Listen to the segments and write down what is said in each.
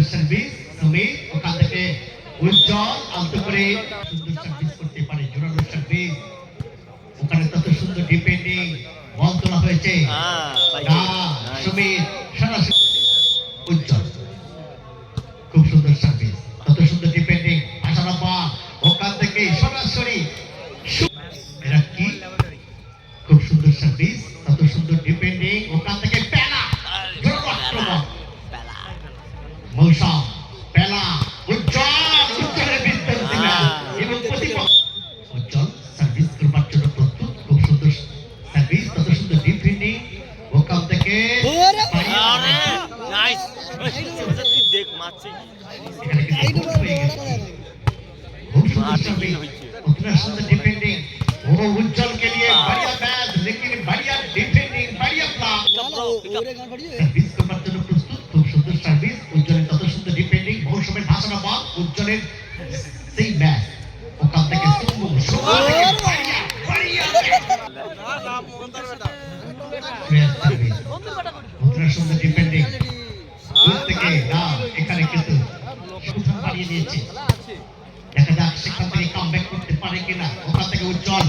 সুন্দর সার্ভিস সুমিত ওখান থেকে উজ্জ্বল আলতো করে সুন্দর সার্ভিস করতে পারে। জোরালো সার্ভিস ওখানে তত সুন্দর ডিপেন্ডিং বল তোলা হয়েছে। Nice. সুমিত সার্ভিস হয়েছে? उतना सुंदर डिफेंडिंग वो उज्जवल के लिए बढ़िया मैच लेकिन बढ़िया डिफेंडिंग बढ़िया प्लान সার্ভিস করবার জন্য প্রস্তুত খুব সুন্দর সার্ভিস উজ্জ্বলের তত সুন্দর ডিপেন্ডিং মৌসুমের ভাষণা বল উজ্জ্বলের সেই ম্যাচ ওখান থেকে সুমু সুমু থেকে বাড়িয়া বাড়িয়া ফেয়ার সার্ভিস উত্তরা সুন্দর ডিপেন্ডিং দূর থেকে না এখানে কিন্তু বাড়িয়ে দিয়েছে। দেখা যাক সেখান থেকে কাম করতে পারে কিনা ওখান থেকে উজ্জ্বল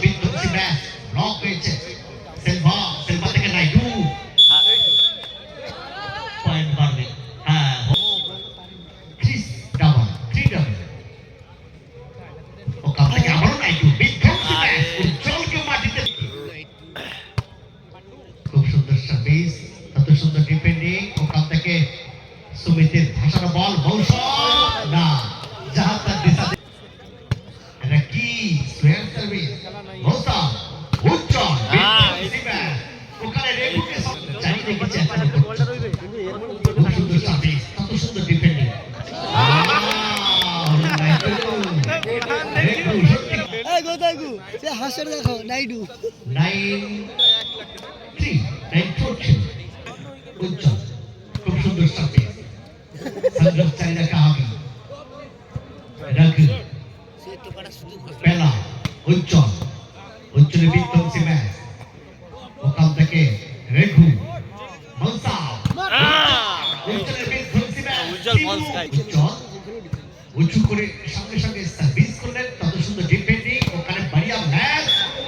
হাসির দেখো Naidu nine three nine four three Ujjwal খুব সুন্দর সার্ভিস সংগ্রাম চাহিদা কাহাবি পেলা উজ্জ্বল ম্যাচ ওখান থেকে রেঘু উজ্জ্বল উজ্জ্বল উঁচু করে সঙ্গে সঙ্গে সার্ভিস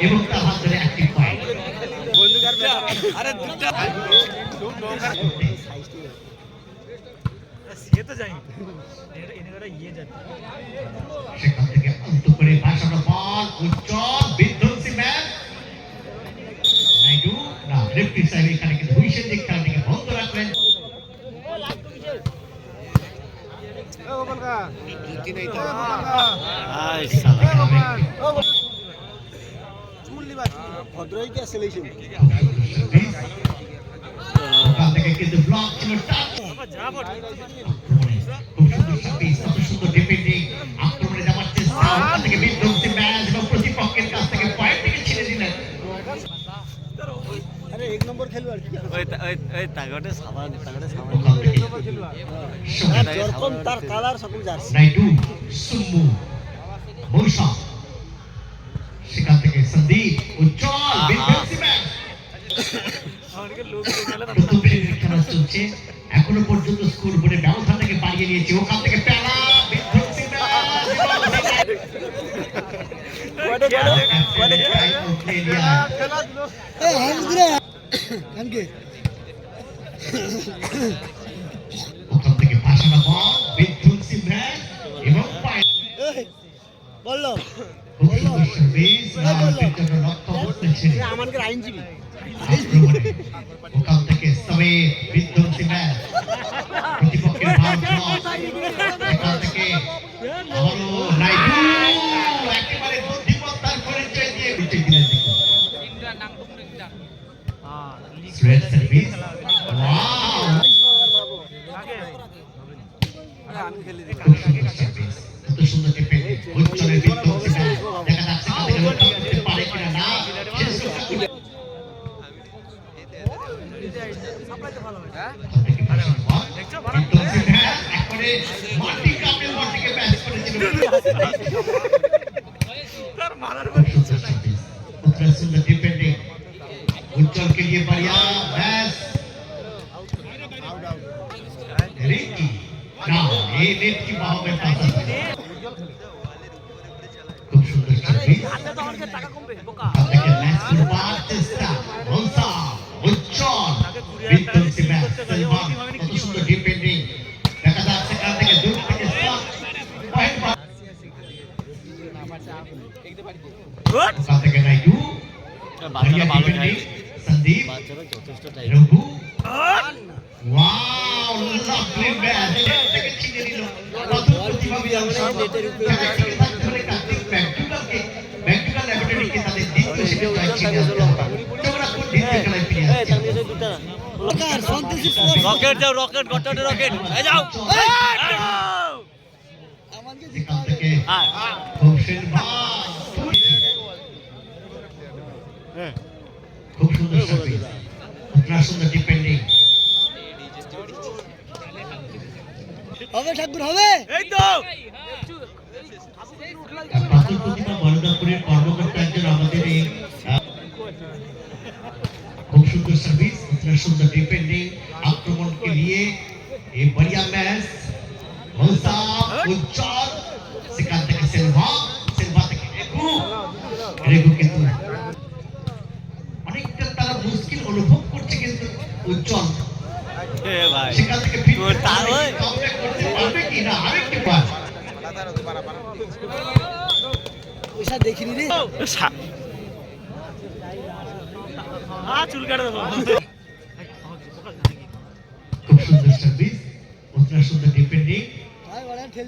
এবং তার হাত ধরে একটি যাচ্ছে সেখান থেকে অন্ত করে ভাষানো বল উজ্জ্বল বিধ্বংসী ম্যাচ। নাইডু না লেফটি সাইড এখানে কিন্তু হুইসেল দিয়ে খেলাটিকে বন্ধ রাখলেন। সালা নম্বর খেলোয়াড় কি ওই তা- ওই ওই তার কালার সকল জার্সি। নাইডু সুম্মু মৌসা গেলে প্রথম শ্রেণির খেলা চলছে এখনও পর্যন্ত স্কোর বোর্ডে ব্যবধানটাকে বাড়িয়ে নিয়েছে। ওখান থেকে পেলা ওখান থেকে বল এবং বলল আমাদের আইনজীবী ওখান থেকে সমেত বিধ্বংসী ম্যাচ প্রতিপক্ষের ভার থেকে আবারও নাইডু একেবারে বুদ্ধিমত্তার পরিচয় দিয়ে উঠে দিলেন দেখুন সার্ভিস डिपेंडिंग उत्तर के लिए बढ़िया बैस रेकी ना ये नेट की बाहों में पास खूब सुंदर खेल रही आपके मैच शुरुआत इसका बहुत বাচ্চারা ভালো যায়। সন্দীপ বাচ্চারা যথেষ্ট time Raghu. Wow lovely match নিল। কত কার্তিক ব্যাংকুকালকে ব্যাংকুকাল তোমরা কোন খেলায় ফিরে আসছে। কার সন্তোষী রকেট যাও রকেট রকেট। এই যাও। আমাকে খুব সুন্দর সার্ভিস আপনার সুন্দর ডিপেন্ডিং হবে ঠাকুর হবে। এই তো। পাথর প্রতিমা বরদাপুরের কর্মকর্তা একজন আমাদের এই আহ, খুব সুন্দর সার্ভিস আপনার সুন্দর ডিপেন্ডিং আক্রমণকে নিয়ে এই বড়িয়া ম্যাচ ভলসা উজ্জ্বল সেখান থেকে পারবে কি না আরেকটি বার পয়সা দেখিনি রে হ্যাঁ চুল কাটে দেবো খুব সুন্দর সার্ভিস আপনার সুন্দর ডিপেন্ডিং ভাই বড় ঠেল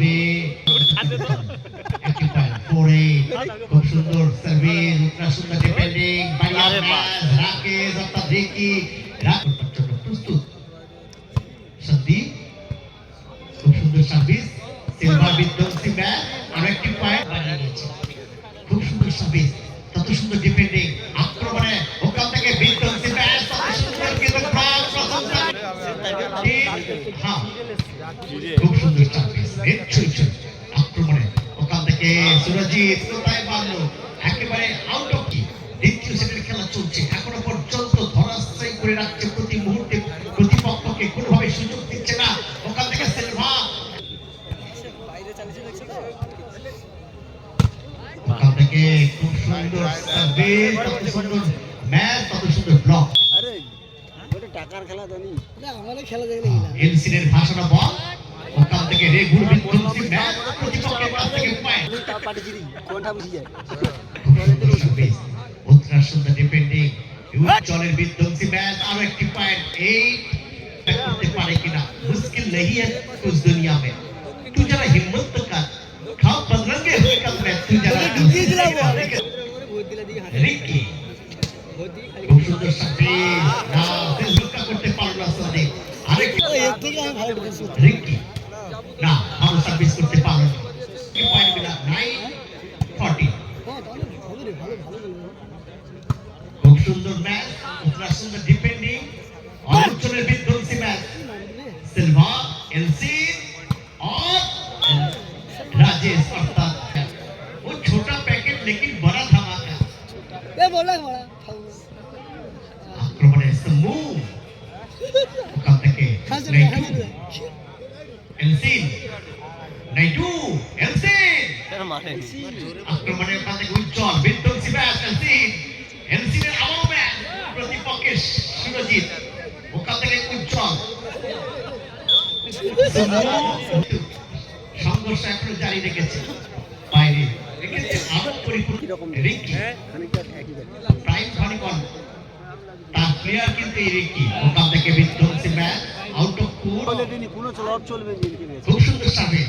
পয়েন্ট পরে খুব সুন্দর সার্ভিস উত্তর সুন্দর ডিফেন্ডিং বাড়িয়া আরে বাহ। ম্যাচ রাকেশ রাক। জন্য প্রস্তুত। সন্দীপ খুব সুন্দর সার্ভিস সিলভার বিধ্বংসী ম্যাচ আর একটি পয়েন্ট খুব সুন্দর সার্ভিস তত সুন্দর ডিফেন্ডিং আক্রমণে ওখান থেকে বিধ্বংসী ম্যাচ তত সুন্দর কিন্তু হ্যাঁ ছুঁই। আক্রমণে ওখান থেকে সুরজিৎ কোথায় মারলো একেবারে আউট অফ কি দ্বিতীয় সেটের খেলা চলছে। এখনও পর্যন্ত ধরাশ্রয় করে রাখছে প্রতি মুহূর্তে। প্রতিপক্ষকে কোনোভাবে সুযোগ দিচ্ছে না। ওখান থেকে সিলভা। ওখান থেকে খুব সুন্দর সার্ভিস কত সুন্দর ম্যাচ কত সুন্দর ব্লক টাকার খেলা জানি না খেলা দেখলে এলসিনের ভাষণা বল ওখান থেকে রেগুল বিধ্বংসী ম্যাচ প্রতিপক্ষের কাছ থেকে পয়েন্ট তা পাঠিয়ে দিই কোনটা বুঝি যায় উত্তরা সুন্দর ডিপেন্ডিং উজ্জ্বলের বিধ্বংসী ম্যাচ আরো একটি পয়েন্ট এই করতে পারে কিনা মুশকিল नहीं है उस दुनिया में तू जरा हिम्मत तो कर खाओ बदरंगे हुए कल में तू जरा ঢুকিয়ে দিলাম ভোট দিলা দিয়ে হাঁটে रिकी ভোট দিই খালি খুব সুন্দর সার্ভিস না রক্ষা করতে পারলো না সন্দীপ আরেকটি ও এর থেকে আমি ভালো ডিফেন্স করতে রিকি না ভালো সার্ভিস করতে পারলো না পয়েন্ট বিনা নাইন ফর্টি হ্যাঁ তাহলে হবে রে ভালো ভালো বলবো খুব সুন্দর ম্যাচ উত্তরা সুন্দর ডিফেন্ডিং অঞ্চলের বিধ্বংসী ম্যাচ কি নাম রে सिल्वा एलसी और राजेश अर्थात वो छोटा पैकेट लेकिन बड़ा धमाका এ বলা বলা খাবো আক্রমণের সমূহ ওখান থেকে হাসে নাইডু হাসে এলসিন নাইডু এলসিন আক্রমণের থেকে উজ্জ্বল বিধ্বংসী ম্যাচ এলসিন এলসিনের আবারও ম্যাচ প্রতিপক্ষের সুরজিৎ। ওখান থেকে উজ্জ্বল সংঘর্ষ এখনও জারি রেখেছে। বাইরে। রেখেছে আরও পরিপূর্ণ রিঙ্কি। ব্যাপার প্রাইম ফানিকন তার প্লেয়ার কিন্তু এই রিকি ওখান থেকে বিধ্বংসী ম্যাচ আউট অফ ফুট খুব সুন্দর সার্ভিস।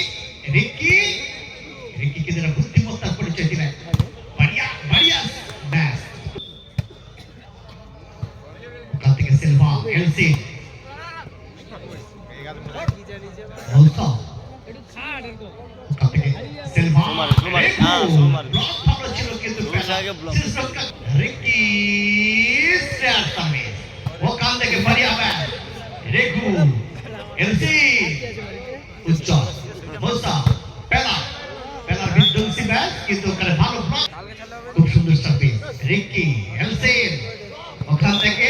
की जरा कुस्ती मोजतात पडची होती नाही बढिया बढिया बॅस कार्तिक सिल्वा एलसी बोलता कार्तिक सिल्वा सुमर सुमर हाँ सुमर ब्लॉक थांबला चिलो की तो पहला ब्लॉक रिकी स्टार्ट में वो काम देके बढ़िया बैस रेगू एलसी उच्चा बोलता রিকি এলসিন ওখান থেকে